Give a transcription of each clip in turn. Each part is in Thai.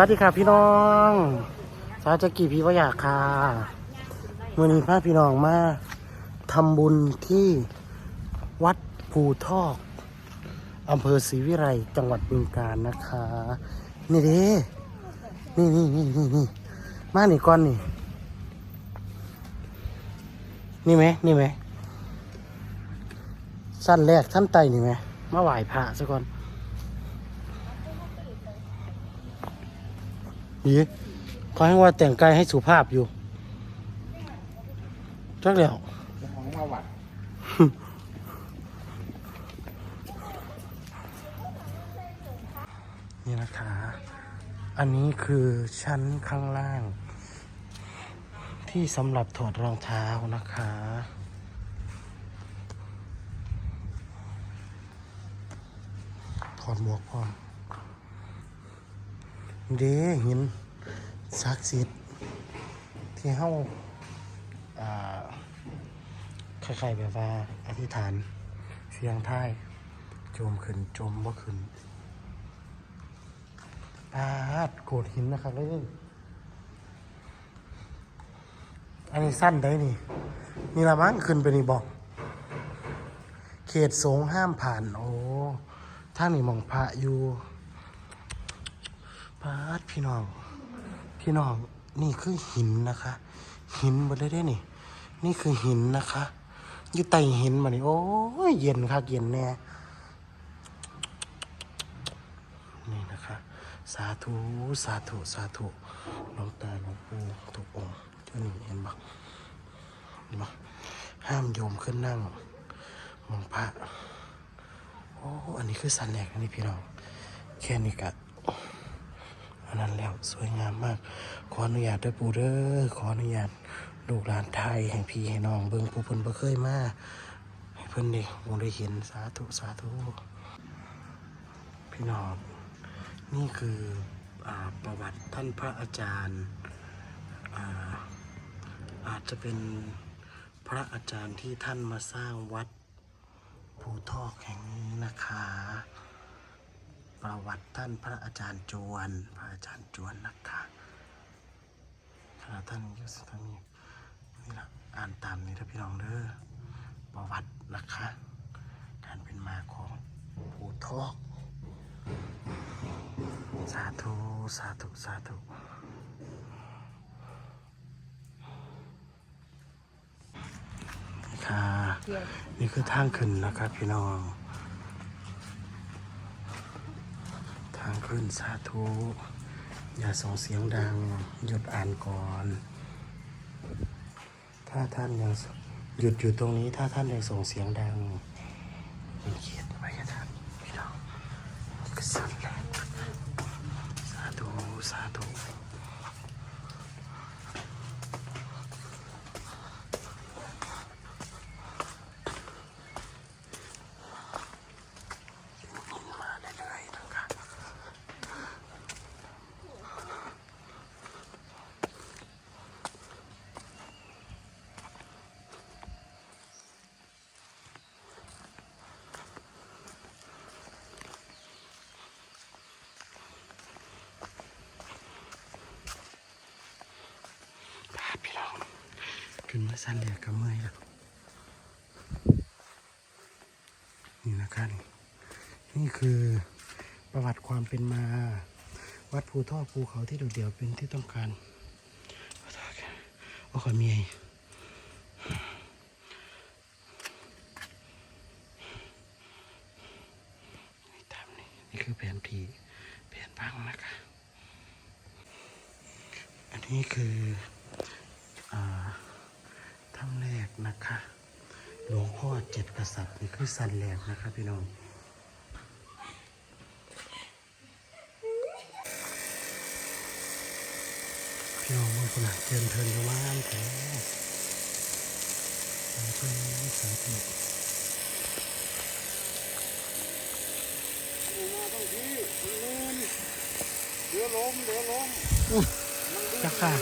วัสดีค่ะพี่น้องสาวจะกี่พี่ว่าอยากค่ะวันนี้พาพี่น้องมาทำบุญที่วัดภูทอกอำเภอศรีวิไลจังหวัดบึงกาฬนะคะ นี่เด้นี่นี่นี่นี่นี่มาหนิก่อนนี่ นี่ไหมนี่ไหมสั้นแรกสั้นไตนี่ไหมมาไหว้พระซะก่อน นี่เขาให้ว่าแต่งกายให้สุภาพอยู่จักแล้วของมาวัดนี่นะคะ อันนี้คือชั้นข้างล่าง ที่สำหรับถอดรองเท้านะคะถอดหมวกพร้อมเด้หิน ศักดิ์สิทธิ์ที่เฮาอ่าคล้ายๆแบบว่าอธิษฐาน เสียงท้ายโจมขึ้นโจมบ่าขึ้นปาดโกดหินนะครับเลยอันนี้สั้นได้นี่ นี่ละมั้งขึ้นไปนี่บอก เขตสงฆ์ห้ามผ่าน โอ้ท่างนี่มองพระอยู่ปาดพี่น้อง พี่น้องนี่คือหินนะคะ หินหมดเลยได้นี่ นี่คือหินนะคะอยู่ใต้หินมานี่โอ้ยเย็นค่ะเย็นแน่นี่นะคะ สาธุสาธุสาธุหลวงตาหลวงปู่ทุกองค์เจ้าหนี่งเห็นบ่เห็นบ่ห้ามโยมขึ้นนั่งมองพระโอ้อันนี้คือสันแหลกอันนี้พี่น้องแค่นี้กะ นั้นแล้วสวยงามมาก ขออนุญาตด้วยปูเด้อขออนุญาตลูกหลานไทยแห่งพี่ให้น้องเบิ่งผู้เพิ่นบ่เคยมาให้เพิ่นได้คงได้เห็นสาธุสาธุพี่น้องนี่คืออประวัติท่านพระอาจารย์อาอาจจะเป็นพระอาจารย์ที่ท่านมาสร้างวัดภูทอกแห่งนี้นะคะ ประวัติท่านพระอาจารย์จวน อาจารย์จวนนะคะขณะท่านยู่สถานีนี่ละอ่านตามนี้นะพี่น้องเด้อประวัตินะคะ การเป็นมาของภูทอก สาธุ สาธุ สาธุนี่ค่ะนี่คือทางขึ้นนะครับพี่น้อง ทางขึ้นสาธุ อย่าส่งเสียงดังหยุดอ่านก่อน ถ้าท่านยังหยุดอยู่ตรงนี้ ถ้าท่านยังส่งเสียงดังโอเคยนไว้กับท่านพี่น้องก็สั่นแหละ สาธุ สาธุ มาเรื่อยๆนะครับพาพี่น้อง นมาสั้นเหลียกกับเมื่อยแล้วนี่นะคะนี่นี่คือประวัติความเป็นมา วัดภูท่อภูเขาที่โดดเดี่ยวเป็นที่ต้องการขอโทษค่ะโอ้ขอเมียนี่ตามนี่นี่คือแผนที่แผนพังนะคะ อันนี้คือาถ้ำแรก นะคะ หลวงพ่อเจ็ดกษัตริย์นี่คือสันแหลกนะครับพี่น้องพี่น้องบางคนาจเจินเทินไปว่านแท้สาธุสาธุเดี๋ยวล้มเดี๋ยวล้มจักค่ะ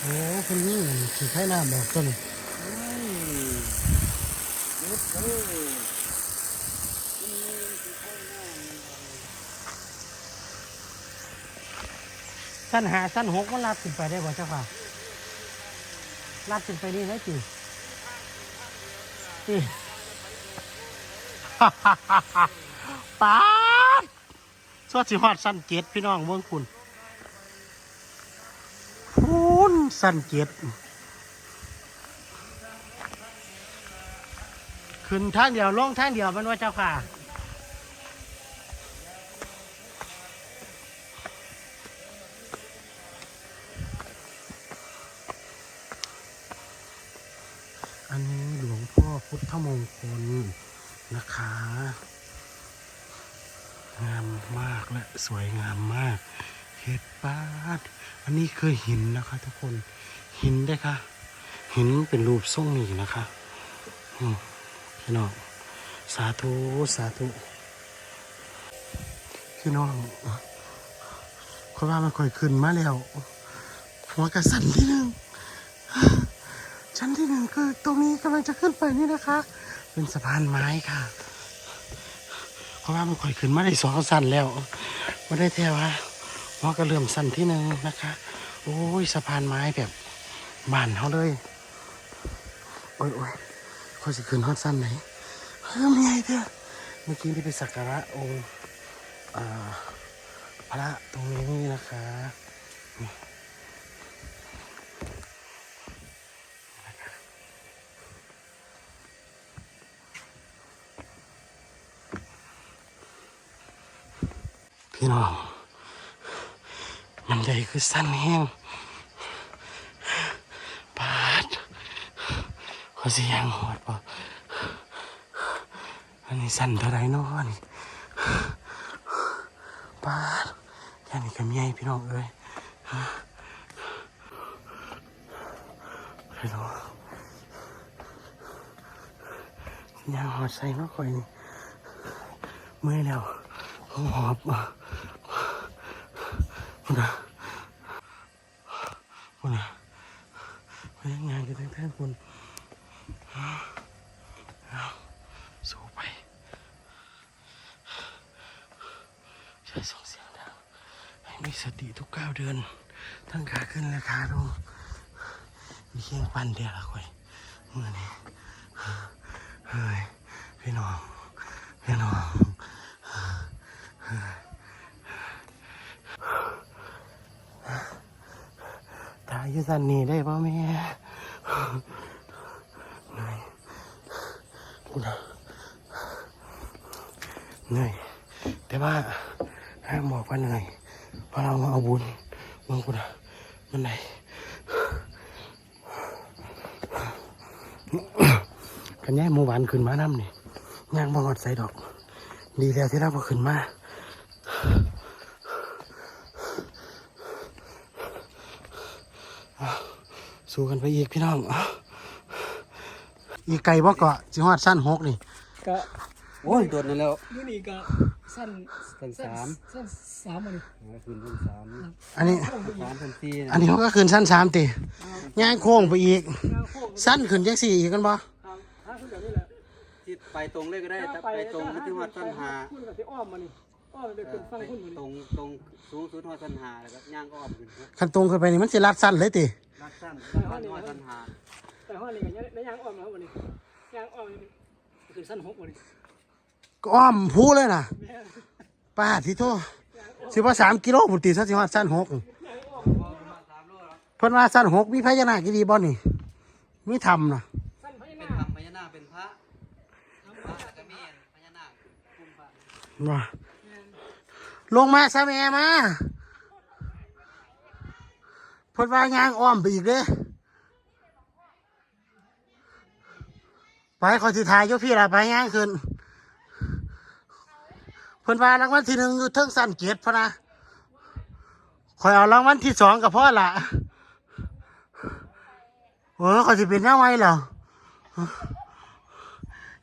โอ้คนนี้ขี่ไข่น้ำบอกต้นำอืมนิดเดียสั้นหาสั้นหกมันลัดขึ้นไปได้บ่เจ้าค่ะลัดขึ้นไปนี่ได้จีจีป๊าดสวัสดีฮอดสั้นเจ็ดพี่น้องเมืองคุณพูน สั้นเจ็ดขึ้นทางเดียวลงทางเดียวมันว่าเจ้าค่ะอันนี้หลวงพ่อพุทธมงคลนะคะ งามมากและสวยงามมาก เห็ดปาด อันนี้คือหินนะคะ ทุกคน หินได้ค่ะ หินเป็นรูปทรงนี้นะคะพี่น้อง สาธุ สาธุ พี่น้องเพราะว่ามันค่อยขึ้นมาแล้วหัวกระสันที่หนึ่งชั้นที่หนึ่งคือตรงนี้กำลังจะขึ้นไปนี่นะคะ เป็นสะพานไม้ค่ะ เพราะว่ามันค่อยขึ้นมาได้สองสั้นแล้วไม่ได้แท้ว่า หมอก็เริ่มสั้นที่หนึ่งนะคะ โอ้ยสะพานไม้แบบบานเขาเลยโอ้ยโอ้ยเขาจะขึ้นฮอดสั้นไหนเฮ้ยไม่ไงเด้อเมื่อกี้ที่ไปสักการะองค์พระตรงนี้นะคะพี่น้อง มันใหญ่คือสั้นแห้งปาดเขาสิยังหอดป่ะอันนี้สั้นเท่าไรเนาะนี่ปาดแค่นี้ก็มีไงพี่น้องเอ้ยพี่น้องยังหอดใส่เนาะคอยนี่เมื่อยแล้วหอบ อะคุณนะคุณนะพนักงานกันทั้งท่านคุณเอาสู้ไปใช้ส่งเสียงดังให้มีสติทุกก้าวเดิน ทั้งขาขึ้นและขาลงมีเคียงปั้นเดียวละค่อยเมื่อนี้เฮ้ยพี่น้องพี่น้อง ตายอยุสันนี่ได้ป่ะแม่เหนื่อยกูนะเหนื่อยแต่ว่าห้ามบอกว่าเหนื่อยเพราะเรามาเอาบุญเมืองกูนะมันไหนกันย่ายหมูหวานขึ้นมาน้ำนี่ย่างบังอดใส่ดอก ดีแล้วที่เราพอขึ้นมา สู้กันไปอีกพี่น้องอ้าวอีกไก่บ่เกาะสิฮอดสั้นหกนี่ ก็โอ้ยโดดนั่นแล้วยูนี่ก็สั้นสั้นสามสั้นสามอันนี้คืนสั้นสามอันนี้สามสั้นสี่นะอันนี้เขาก็ขึ้นสั้นสามตีย่างโค้งไปอีกหน้าโค้งสั้นขึ้นจังสี่อีกกันบ่ทางทางขึ้นแบบนี้แหละที่ไปตรงเลยก็ได้แต่ไปตรงที่วัดต้นหาขึ้นกับที่ อ้อมมานี่อ้อมไปขึ้นฟังขึ้นมาตรนี่งตรงสูงสุดหัวต้นหาแล้วก็ย่างอ้อมขึ้นคันตรงขึ้นไปนี่มันสิลัดสั้นเลยติรักสั้นหัวต้นหาแต่ห้องนี้ก็ยังยางอ้อมมาวันนี้ยางอ้อมนี่ขึ้นสั้นหกวันนี้ก็อ้อมพูเลยนะแม่ป้าที่โทสิว่าสามกิโลบุตรีสักสิฮอดสั้นหกยางอ้อมสามโลแล้วเพิ่นว่าสั้นหกมีพญานาคกี่ดีบ่นี่มีทำนะสั้นพญาเป็นนาคทำพญานาคเป็นพระพระแล้วก็เมนพญานาคคุมพระ ว่า ลงมาซะแม่มาพิ่นว่ายางอ้อมไปอีกเด้ไปขอสิทายอยพี่ละไปย่างขึ้นเพิ่นว่ารางวัลที่หนึ่งอยู่เทิงสันเกียรติพะนะคอยเอารางวัลที่สองกับพ่อละเออขอยสิเป็นยังไงเหรอ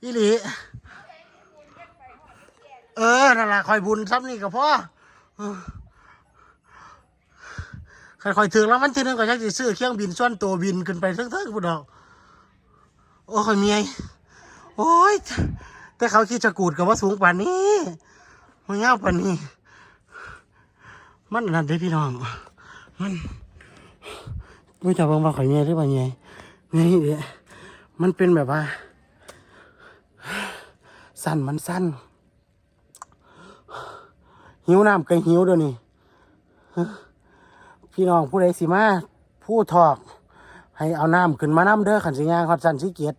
อีหลี เออนั่นแหละคอยบุญซ้ำนี่กับพ่อเออใครคอยถึงแล้วมันทีนึงก็ยักสิซื้อเครื่องบินส่วนตัวบินขึ้นไปเทิงๆพุ่นดอก โอ้ยเมียโอ้ย แต่เขาคิดจะกูดกับว่าสูงป่านนี้มันยาวป่านนี้ มันนั่นเด้พี่น้อง มันไม่จับบังว่าข่อยเงี้ยหรือเปล่าเงี้ยเงี้ยเด้มันเป็นแบบว่า สั้นมันสั้น หิวน้ำก็หิวเดี๋ยวนี้พี่น้องผู้ใดสิมาผู้ทอก ให้เอาน้ำขึ้นมาน้ำเด้อขันสิงานขอดสันสิเกียรติ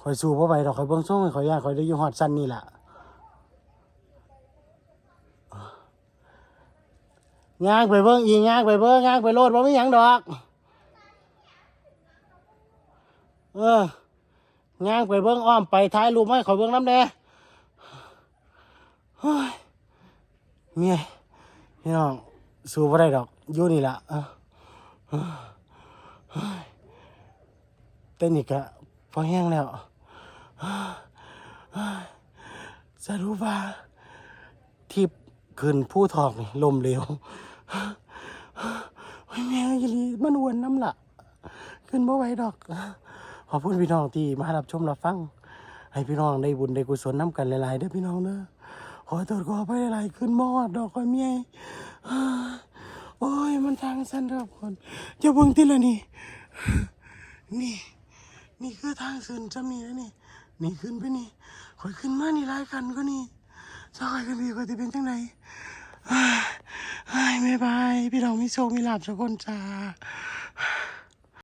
คอยสู้พ่ไปดอกคอยเบิ้งส่งคอยยานคอยได้อยู่หอดสันนี่แหละยางไปเบิ้งอีกย่างไปเบิ้งยางไปโลดบ่มีหยังดอก เออยางไปเบิ้งอ้อมไปท้ายรูปให้คอยเบิ้งน้ำแดง เฮ้ยเมียพี่น้องสู้บ่ได้ดอกอยู่นี่ล่ะเออเต้นอีกอะพอแห้งแล้วสรุปว่าที่ขึ้นผู้ทองนี่ลมเหลวโอ้ยแม่ยลีมันอวนน้ำละขึ้นบ่ไหวดอก ขอบคุณพี่น้องที่มารับชมรับฟัง ให้พี่น้องได้บุญได้กุศลน้ำกันหลายๆเด้อพี่น้องเด้อ ขอโทษขอไปหลายขึ้นมอดดอกคอยเมียโอ้ยมันทางสั้นครับคนจะเบิ่งติละนี่ นี่ นี่คือทางขึ้นจำนี่นะนี่ นี่ขึ้นไปนี่คอยขึ้นมานี่หลายกันก็นี่สักคอยกันพี่ก็จะเป็นจังไดอ้ายอ้ายบ๊ายบาย พี่น้องมีโชคมีลาบทุกคนจ้า